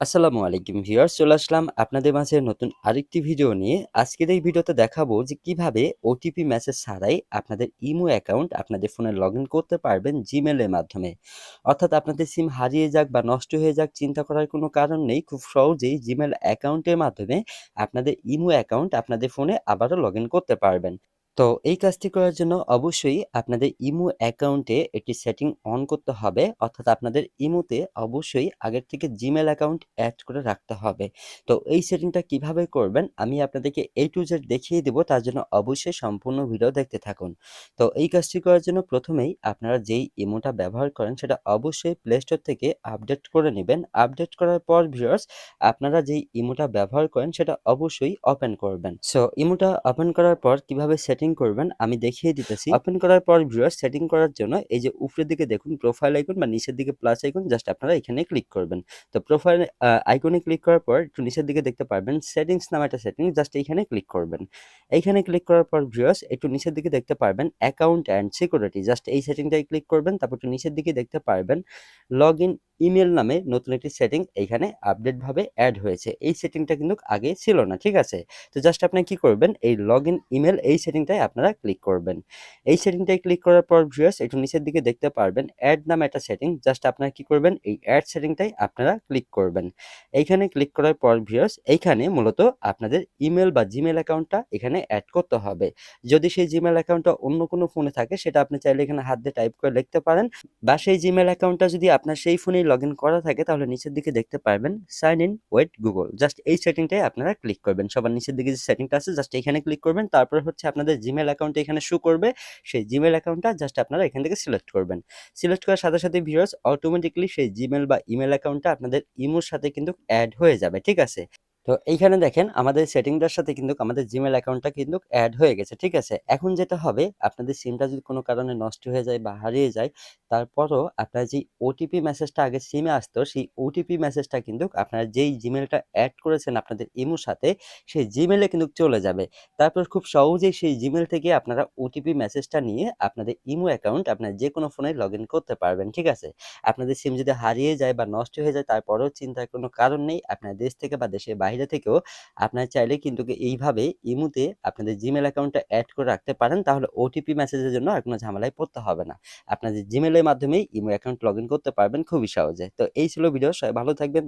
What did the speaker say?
আসসালামু আলাইকুম ভিউয়ার্স, চলে আসলাম আপনাদের মাঝে নতুন আরেকটি ভিডিও নিয়ে। আজকের এই ভিডিওতে দেখাবো যে কীভাবে ওটিপি মেসেজ ছাড়াই আপনাদের ইমো অ্যাকাউন্ট আপনাদের ফোনে লগ করতে পারবেন জিমেলের মাধ্যমে। অর্থাৎ আপনাদের সিম হারিয়ে যাক বা নষ্ট হয়ে যাক, চিন্তা করার কোনো কারণ নেই। খুব সহজেই জিমেল অ্যাকাউন্টের মাধ্যমে আপনাদের ইমো অ্যাকাউন্ট আপনাদের ফোনে আবারও লগ করতে পারবেন। তো এই কাজটি করার জন্য অবশ্যই আপনাদের ইমো অ্যাকাউন্টে একটি সেটিং অন করতে হবে। অর্থাৎ আপনাদের ইমোতে অবশ্যই আগের থেকে জিমেল অ্যাকাউন্ট অ্যাড করে রাখতে হবে। তো এই সেটিংটা কীভাবে করবেন আমি আপনাদেরকে এ টু জেড দেখিয়ে দেবো। তার জন্য অবশ্যই সম্পূর্ণ ভিডিও দেখতে থাকুন। তো এই কাজটি করার জন্য প্রথমেই আপনারা যেই ইমোটা ব্যবহার করেন সেটা অবশ্যই প্লে স্টোর থেকে আপডেট করে নেবেন। আপডেট করার পর ভিউয়ার্স আপনারা যেই ইমোটা ব্যবহার করেন সেটা অবশ্যই ওপেন করবেন। সো ইমোটা ওপেন করার পর কীভাবে সেটিং করবেন আমি দেখিয়ে দিতেছি। ওপেন করার পর ভিউয়ার সেটিং করার জন্য এই যে উপরের দিকে দেখুন প্রোফাইল আইকন বা নিচের দিকে প্লাস আইকন জাস্ট আপনারা এখানে ক্লিক করবেন। তো প্রোফাইল আইকনে ক্লিক করার পর একটু নিচের দিকে দেখতে পারবেন সেটিংস নামে একটা সেটিং জাস্ট এইখানে ক্লিক করবেন। এইখানে ক্লিক করার পর ভিউয়ার্স একটু নিচের দিকে দেখতে পারবেন অ্যাকাউন্ট অ্যান্ড সিকিউরিটি জাস্ট এই সেটিংটাই ক্লিক করবেন তারপর একটু নিচের দিকে দেখতে পারবেন। লগ ইন ইমেল নামে নতুন একটি সেটিং এইখানে আপডেট ভাবে অ্যাড হয়েছে। এই সেটিংটা কিন্তু আগে ছিল না, ঠিক আছে? তো জাস্ট আপনি কি করবেন, এই লগ ইন ইমেল এই সেটিংটাই আপনারা ক্লিক করবেন। এই সেটিংটায় ক্লিক করার পর ভিউয়ার্স একটু নিচের দিকে দেখতে পারবেন অ্যাড নামে একটা সেটিং জাস্ট আপনারা কি করবেন, এই অ্যাড সেটিংটাই আপনারা ক্লিক করবেন। এইখানে ক্লিক করার পর ভিউয়ার্স এইখানে মূলত আপনাদের ইমেল বা জিমেল অ্যাকাউন্টটা এখানে অ্যাড করতে হবে। যদি সেই জিমেল অ্যাকাউন্টটা অন্য কোনো ফোনে থাকে, সেটা আপনি চাইলে এখানে হাত দিয়ে টাইপ করে লিখতে পারেন। বা সেই জিমেল অ্যাকাউন্টটা যদি আপনার সেই ফোনেই লগ ইন করা থাকে, তাহলে নিচের দিকে দেখতে পারবেন sign in with Google just এই সেটিংটাই আপনারা ক্লিক করবেন। সবার নিচের দিকে যে সেটিংটা আছে জাস্ট এখানে ক্লিক করবেন। তারপর হচ্ছে আপনাদের জিমেল অ্যাকাউন্ট এখানে শো করবে। সেই জিমেল অ্যাকাউন্টটা জাস্ট আপনারা এখান থেকে সিলেক্ট করবেন। সিলেক্ট করার সাথে সাথে ভিউয়ার্স অটোমেটিকলি সেই জিমেল বা ইমেল অ্যাকাউন্টটা আপনাদের ইমোর সাথে কিন্তু অ্যাড হয়ে যাবে, ঠিক আছে? তো এইখানে দেখেন আমাদের সেটিংটার সাথে কিন্তু আমাদের জিমেল অ্যাকাউন্টটা কিন্তু অ্যাড হয়ে গেছে, ঠিক আছে? এখন যেটা হবে, আপনাদের সিমটা যদি কোনো কারণে নষ্ট হয়ে যায় বা হারিয়ে যায়, তারপরও আপনার যেই ওটিপি মেসেজটা আগে সিমে আসতো, সেই ওটিপি মেসেজটা কিন্তু আপনারা যেই জিমেলটা অ্যাড করেছেন আপনাদের ইমোর সাথে, সেই জিমেলে কিন্তু চলে যাবে। তারপর খুব সহজেই সেই জিমেল থেকে আপনারা ওটিপি মেসেজটা নিয়ে আপনাদের ইমো অ্যাকাউন্ট আপনার যে কোনো ফোনে লগ করতে পারবেন, ঠিক আছে? আপনাদের সিম যদি হারিয়ে যায় বা নষ্ট হয়ে যায়, তারপরেও চিন্তার কোনো কারণ নেই। আপনার দেশ থেকে বা দেশের বাইরে থেকেও আপনারা চাইলে কিন্তু এইভাবে ইমুতে আপনাদের জিমেল অ্যাকাউন্টটা অ্যাড করে রাখতে পারেন। তাহলে ওটিপি মেসেজের জন্য আর কোনো ঝামেলায় পড়তে হবে না। আপনাদের জিমেলের মাধ্যমেই ইমো অ্যাকাউন্ট লগ করতে পারবেন খুবই সহজে। তো এই ছিল ভিডিও সবাই ভালো থাকবেন।